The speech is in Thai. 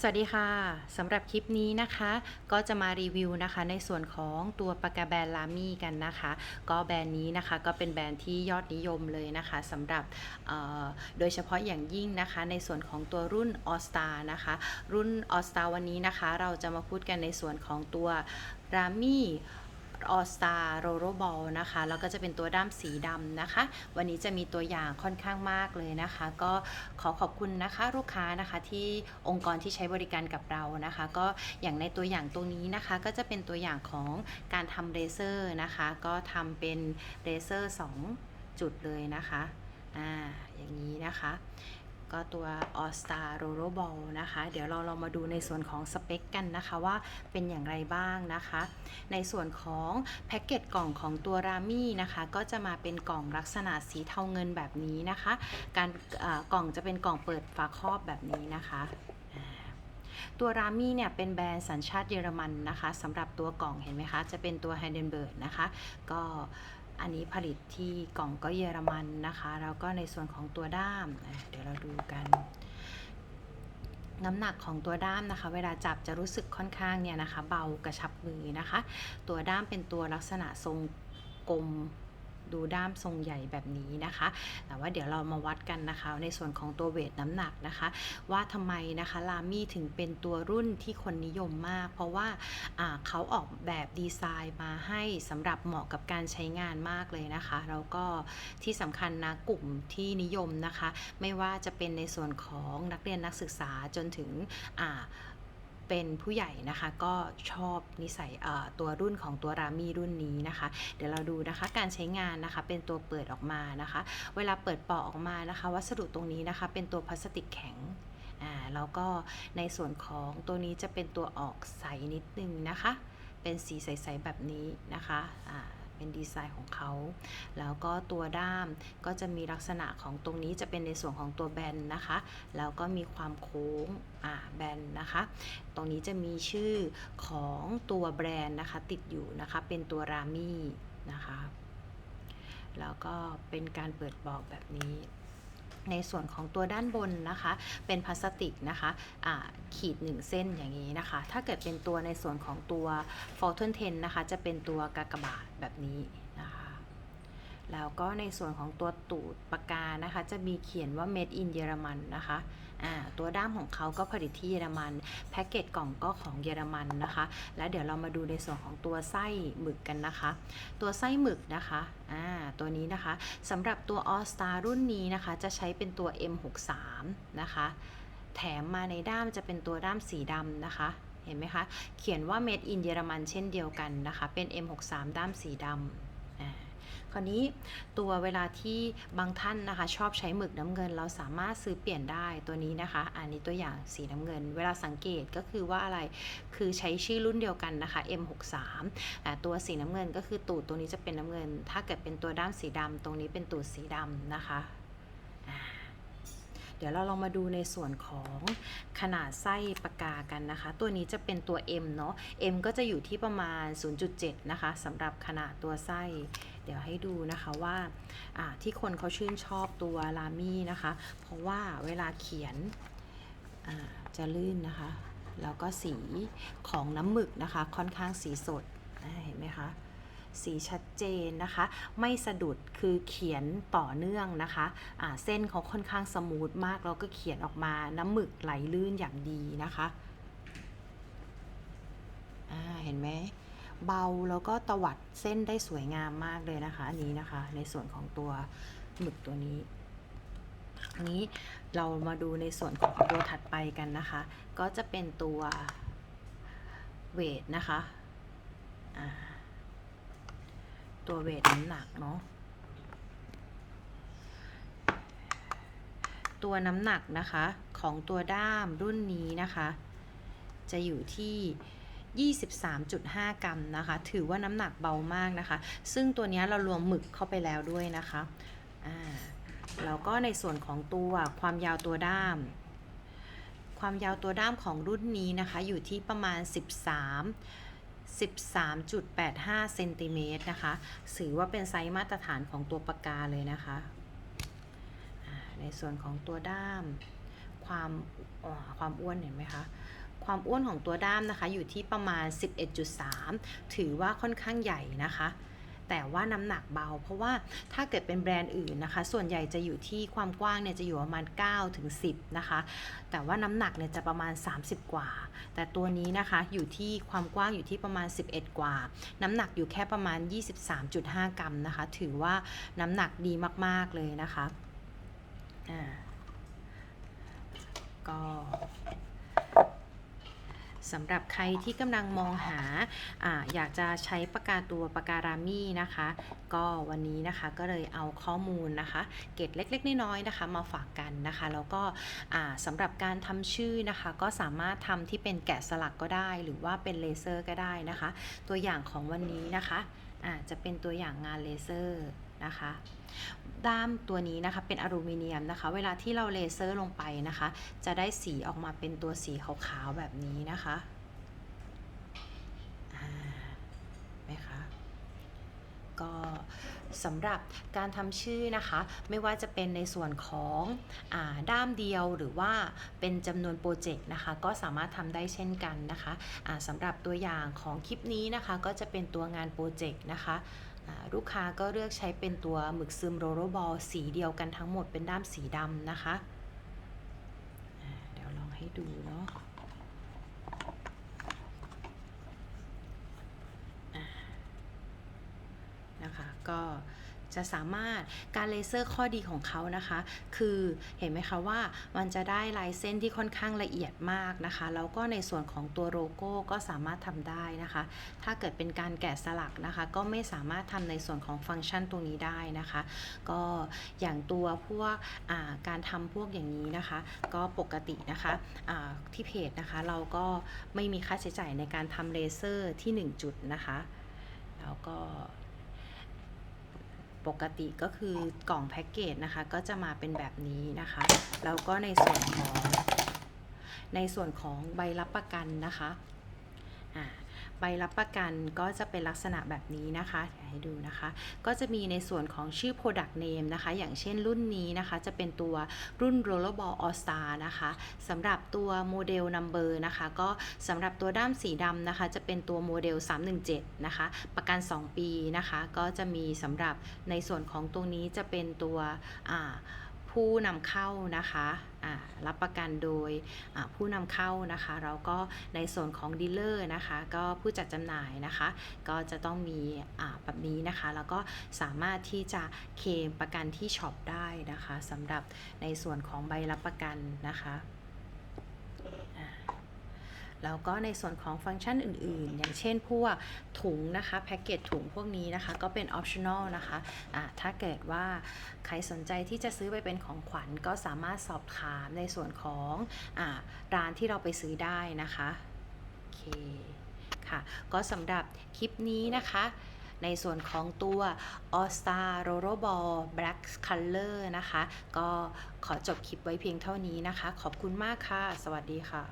สวัสดีค่ะสำหรับคลิปนี้นะคะ ก็จะมารีวิวนะคะ ในส่วนของตัวปากกาแบรนด์ลามี่กันนะคะ ก็แบรนด์นี้นะคะก็เป็นแบรนด์ที่ยอดนิยมเลยนะคะสำหรับโดยเฉพาะอย่างยิ่งนะคะ ในส่วนของตัวรุ่นออสตานะคะ รุ่นออสตาวันนี้นะคะ เราจะมาพูดกันในส่วนของตัวรามี่ ออสตาโรโรบอลนะคะแล้วก็จะเป็นตัวด้ามสีดำนะคะ วันนี้จะมีตัวอย่างค่อนข้างมากเลยนะคะ ก็ขอขอบคุณนะคะลูกค้านะคะที่องค์กรที่ใช้บริการกับเรานะคะ ก็อย่างในตัวอย่างตรงนี้นะคะ ก็จะเป็นตัวอย่างของการทำเลเซอร์นะคะ ก็ทำเป็นเลเซอร์ 2 จุดเลยนะคะอ่าอย่างนี้นะคะ ก็ตัว All Star r o l l Ball นะคะ เดี๋ยวเราเรามาดูในส่วนของสเปคกันนะคะว่าเป็นอย่างไรบ้างนะคะ ในส่วนของแพ็กเกจกล่องของตัวรามี่นะคะ ก็จะมาเป็นกล่องลักษณะสีเทาเงินแบบนี้นะคะ การกล่องจะเป็นกล่องเปิดฝาครอบแบบนี้นะคะตัวรามี่เนี่ยเป็นแบรนด์สัญชาติเยอรมันนะคะสำหรับตัวกล่องเห็นไหมคะ จะเป็นตัวไฮเดนเบิร์กนะคะ ก็ อันนี้ผลิตที่กล่องก็เยอรมันนะคะ แล้วก็ในส่วนของตัวด้าม เดี๋ยวเราดูกัน น้ำหนักของตัวด้ามนะคะ เวลาจับจะรู้สึกค่อนข้างเนี่ยนะคะ เบากระชับมือนะคะ ตัวด้ามเป็นตัวลักษณะทรงกลม ดูด้ามทรงใหญ่แบบนี้นะคะ แต่ว่าเดี๋ยวเรามาวัดกันนะคะ ในส่วนของตัวเวทน้ำหนักนะคะ ว่าทำไมนะคะลามี่ถึงเป็นตัวรุ่นที่คนนิยมมาก เพราะว่าเขาออกแบบดีไซน์มาให้สำหรับเหมาะกับการใช้งานมากเลยนะคะแล้วก็ที่สำคัญนะกลุ่มที่นิยมนะคะ ไม่ว่าจะเป็นในส่วนของนักเรียนนักศึกษาจนถึงอ่า เป็นผู้ใหญ่นะคะก็ชอบนิสัยตัวรุ่นของตัวรามีรุ่นนี้นะคะ เดี๋ยวเราดูนะคะการใช้งานนะคะเป็นตัวเปิดออกมานะคะ เวลาเปิดปอกออกมานะคะ วัสดุตรงนี้นะคะเป็นตัวพลาสติกแข็งอ่าแล้วก็ในส่วนของตัวนี้จะเป็นตัวออกใสนิดนึงนะคะ เป็นสีใสๆแบบนี้นะคะอ่า เป็นดีไซน์ของเขา แล้วก็ตัวด้ามก็จะมีลักษณะของตรงนี้จะเป็นในส่วนของตัวแบนนะคะ แล้วก็มีความโค้งอ่าแบนนะคะ ตรงนี้จะมีชื่อของตัวแบรนด์นะคะติดอยู่นะคะเป็นตัวรามี่นะคะ แล้วก็เป็นการเปิดบอกแบบนี้ ในส่วนของตัวด้านบนนะคะ เป็นพลาสติกนะคะะขีด 1 เส้นอย่างนี้นะคะ ถ้าเกิดเป็นตัวในส่วนของตัว f o r t u n 10 นะคะ จะเป็นตัวกากบาทแบบนี้ แล้วก็ในส่วนของตัวตูดปากกานะคะ จะมีเขียนว่า made in เยอรมันนะคะตัวด้ามของเขาก็ผลิตที่เยอรมัน แพ็กเกจกล่องก็ของเยอรมันนะคะ แล้วเดี๋ยวเรามาดูในส่วนของตัวไส้หมึกกันนะคะ ตัวไส้หมึกนะคะตัวนี้นะคะสำหรับตัว All Star รุ่นนี้นะคะ จะใช้เป็นตัว M63 นะคะ แถมมาในด้ามจะเป็นตัวด้ามสีดำนะคะเห็นไหมคะ เขียนว่า made in เยอรมันเช่นเดียวกันนะคะ เป็น M63 ด้ามสีดำ คราวนี้ตัวเวลาที่บางท่านนะคะชอบใช้หมึกน้ำเงิน เราสามารถซื้อเปลี่ยนได้ตัวนี้นะคะ อันนี้ตัวอย่างสีน้ำเงิน เวลาสังเกตก็คือว่าอะไรคือใช้ชื่อรุ่นเดียวกันนะคะ M63 ตัวสีน้ำเงินก็คือตูดตรงนี้จะเป็นน้ำเงิน ถ้าเกิดเป็นตัวด้ามสีดำตรงนี้เป็นตูดสีดำนะคะเดี๋ยวเราลองมาดูในส่วนของขนาดไส้ปากกากันนะคะ ตัวนี้จะเป็นตัว M เนาะ M ก็จะอยู่ที่ประมาณ 0.7 นะคะสำหรับขนาดตัวไส้ เดี๋ยวให้ดูนะคะว่าที่คนเขาชื่นชอบตัวลามี่นะคะ เพราะว่าเวลาเขียนจะลื่นนะคะ แล้วก็สีของน้ำหมึกนะคะ ค่อนข้างสีสดเห็นไหมคะสีชัดเจนนะคะ ไม่สะดุดคือเขียนต่อเนื่องนะคะะเส้นเขาค่อนข้างสมูทมากแล้วก็เขียนออกมาน้ำหมึกไหลลื่นอย่างดีนะคะเห็นไหม เบาแล้วก็ตวัดเส้นได้สวยงามมากเลยนะคะ อันนี้นะคะ ในส่วนของตัวหมึกตัวนี้นี้เรามาดูในส่วนของตัวถัดไปกันนะคะ ก็จะเป็นตัวเวทนะคะตัวเวทน้ำหนักเนาะตัวน้ำหนักนะคะของตัวด้ามรุ่นนี้นะคะ จะอยู่ที่ 23.5 กรัมนะคะ ถือว่าน้ำหนักเบามากนะคะ ซึ่งตัวนี้เรารวมหมึกเข้าไปแล้วด้วยนะคะอ่าแล้วก็ในส่วนของตัวความยาวตัวด้าม ความยาวตัวด้ามของรุ่นนี้นะคะ อยู่ที่ประมาณ 13 13.85เซนติเมตรนะคะถือว่าเป็นไซส์มาตรฐานของตัวปากกาเลยนะคะ ในส่วนของตัวด้าม ความความอ้วนเห็นไหมคะ ความอ้วนของตัวด้ามนะคะอยู่ที่ประมาณ 11.3 ถือว่าค่อนข้างใหญ่นะคะแต่ว่าน้ำหนักเบา เพราะว่าถ้าเกิดเป็นแบรนด์อื่นนะคะ ส่วนใหญ่จะอยู่ที่ความกว้างเนี่ยจะอยู่ประมาณ9ถึง10 นะคะ แต่ว่าน้ำหนักเนี่ยจะประมาณ 30 กว่า แต่ตัวนี้นะคะอยู่ที่ความกว้างอยู่ที่ประมาณ 11 กว่า น้ำหนักอยู่แค่ประมาณ 23.5 กรัมนะคะ ถือว่าน้ำหนักดีมากๆเลยนะคะอ่าก็ สำหรับใครที่กำลังมองหาอาอยากจะใช้ปากกาตัวปากการามี่นะคะ ก็วันนี้นะคะก็เลยเอาข้อมูลนะคะ เกรดเล็กๆน้อยๆนะคะ มาฝากกันนะคะ แล้วก็สำหรับการทำชื่อนะคะ ก็สามารถทำที่เป็นแกะสลักก็ได้ หรือว่าเป็นเลเซอร์ก็ได้นะคะ ตัวอย่างของวันนี้นะคะจะเป็นตัวอย่างงานเลเซอร์ นะคะ ด้ามตัวนี้นะคะเป็นอลูมิเนียมนะคะ เวลาที่เราเลเซอร์ลงไปนะคะ จะได้สีออกมาเป็นตัวสีขาวๆแบบนี้นะคะอ่าไหมคะก็สำหรับการทำชื่อนะคะ ไม่ว่าจะเป็นในส่วนของอด้ามเดียวหรือว่าเป็นจำนวนโปรเจกต์นะคะ ก็สามารถทำได้เช่นกันนะคะอ่าสำหรับตัวอย่างของคลิปนี้นะคะ ก็จะเป็นตัวงานโปรเจกต์นะคะ ลูกค้าก็เลือกใช้เป็นตัวหมึกซึมโรโรบอลสีเดียวกันทั้งหมดเป็นด้ามสีดำนะคะเดี๋ยวลองให้ดูเนาะนะคะก็ จะสามารถการเลเซอร์ข้อดีของเขานะคะ คือเห็นไหมคะว่ามันจะได้ลายเส้นที่ค่อนข้างละเอียดมากนะคะ แล้วก็ในส่วนของตัวโลโก้ก็สามารถทำได้นะคะ ถ้าเกิดเป็นการแกะสลักนะคะ ก็ไม่สามารถทำในส่วนของฟังก์ชันตรงนี้ได้นะคะ ก็อย่างตัวพวกาการทำพวกอย่างนี้นะคะ ก็ปกตินะคะที่เพจนะคะเราก็ไม่มีค่าใช้จ่ายในการทำเลเซอร์ที่ 1 จุดนะคะ แล้วก็ ปกติก็คือกล่องแพ็กเกจนะคะ ก็จะมาเป็นแบบนี้นะคะ แล้วก็ในส่วนของในส่วนของใบรับประกันนะคะ ใบรับประกันก็จะเป็นลักษณะแบบนี้นะคะเดี๋ยวให้ดูนะคะ ก็จะมีในส่วนของชื่อ Product Name นะคะ อย่างเช่นรุ่นนี้นะคะ จะเป็นตัวรุ่น Rollerball All Star นะคะสำหรับตัวโมเดล Number นะคะ ก็สำหรับตัวด้ามสีดำนะคะ จะเป็นตัวโมเดล 317 นะคะ ประกัน 2 ปีนะคะ ก็จะมีสำหรับในส่วนของตรงนี้จะเป็นตัวอ่า ผู้นำเข้านะคะรับประกันโดยผู้นำเข้านะคะแล้วก็ในส่วนของดีลเลอร์นะคะก็ผู้จัดจำหน่ายนะคะ ก็จะต้องมีแบบนี้นะคะ แล้วก็สามารถที่จะเคลมประกันที่ช็อปได้นะคะสำหรับในส่วนของใบรับประกันนะคะ แล้วก็ในส่วนของฟังก์ชันอื่นๆ อย่างเช่นพวกถุงนะคะแพ็กเกจถุงพวกนี้นะคะ ก็เป็นออปชั่นอลนะคะอ่าถ้าเกิดว่าใครสนใจที่จะซื้อไปเป็นของขวัญก็สามารถสอบถามในส่วนของอร้านที่เราไปซื้อได้นะคะโอเคค่ะก็สำหรับคลิปนี้นะคะในส่วนของตัว All Star r o l l e r Ball Black Color นะคะ ก็ขอจบคลิปไว้เพียงเท่านี้นะคะ ขอบคุณมากค่ะ สวัสดีค่ะ